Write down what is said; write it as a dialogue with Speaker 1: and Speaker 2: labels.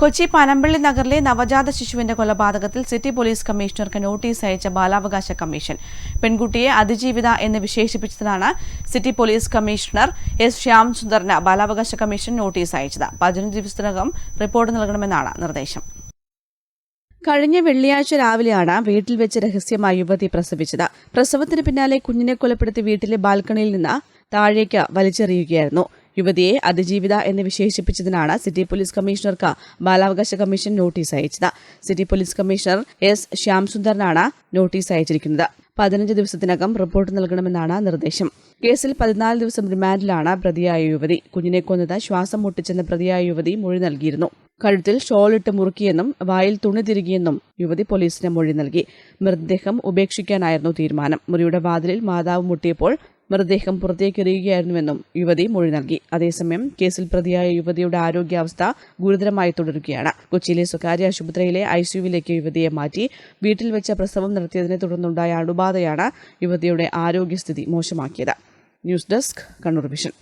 Speaker 1: കൊച്ചി പനമ്പള്ളി നഗറിലെ നവജാത ശിശുവിന്റെ കൊലപാതകത്തിൽ സിറ്റി പോലീസ് കമ്മീഷണർക്ക് നോട്ടീസ് അയച്ച ബാലാവകാശ കമ്മീഷൻ. പെൺകുട്ടിയെ അതിജീവിത എന്ന് വിശേഷിപ്പിച്ചതാണ് city police commissioner S Shyam സുന്ദറിന് ബാലാവകാശ കമ്മീഷൻ നോട്ടീസ് അയച്ചത്. പതിനഞ്ച് ദിവസത്തിനകം റിപ്പോർട്ട് നൽകണമെന്നാണ് നിർദ്ദേശം. കഴിഞ്ഞ വെള്ളിയാഴ്ച രാവിലെയാണ് വീട്ടിൽ വെച്ച് രഹസ്യമായി യുവതി പ്രസവിച്ചത്. പ്രസവത്തിന് പിന്നാലെ കുഞ്ഞിനെ കൊലപ്പെടുത്തി വീട്ടിലെ ബാൽക്കണിയിൽ നിന്ന് താഴേക്ക് വലിച്ചെറിയുകയായിരുന്നു. യുവതിയെ അതിജീവിത എന്ന് വിശേഷിപ്പിച്ചതിനാണ് സിറ്റി പോലീസ് കമ്മീഷണർക്ക് ബാലാവകാശ കമ്മീഷൻ നോട്ടീസ് അയച്ചത്. സിറ്റി പോലീസ് കമ്മീഷണർ എസ് ശ്യാംസുന്ദറിനാണ് നോട്ടീസ് അയച്ചിരിക്കുന്നത്. പതിനഞ്ച് ദിവസത്തിനകം റിപ്പോർട്ട് നൽകണമെന്നാണ് നിർദ്ദേശം. കേസിൽ പതിനാല് ദിവസം റിമാൻഡിലാണ് പ്രതിയായ യുവതി. കുഞ്ഞിനെ കൊന്നത് ശ്വാസം മുട്ടിച്ചെന്ന പ്രതിയായ യുവതി മൊഴി നൽകിയിരുന്നു. കഴുത്തിൽ ഷോളിട്ട് മുറുക്കിയെന്നും വായിൽ തുണി തിരികിയെന്നും യുവതി പോലീസിന് മൊഴി നൽകി. മൃതദേഹം ഉപേക്ഷിക്കാനായിരുന്നു തീരുമാനം. മുറിയുടെ വാതിലിൽ മാതാവ് മുട്ടിയപ്പോൾ മൃതദേഹം പുറത്തേക്കെറിയുകയായിരുന്നുവെന്നും യുവതി മൊഴി നൽകി. അതേസമയം കേസിൽ പ്രതിയായ യുവതിയുടെ ആരോഗ്യാവസ്ഥ ഗുരുതരമായി തുടരുകയാണ്. കൊച്ചിയിലെ സ്വകാര്യ ആശുപത്രിയിലെ ഐസിയുവിലേക്ക് യുവതിയെ മാറ്റി വീട്ടിൽ വെച്ച പ്രസവം നടത്തിയതിനെ തുടർന്നുണ്ടായ അണുബാധയാണ് യുവതിയുടെ ആരോഗ്യസ്ഥിതി മോശമാക്കിയത്. News desk Kannur vision.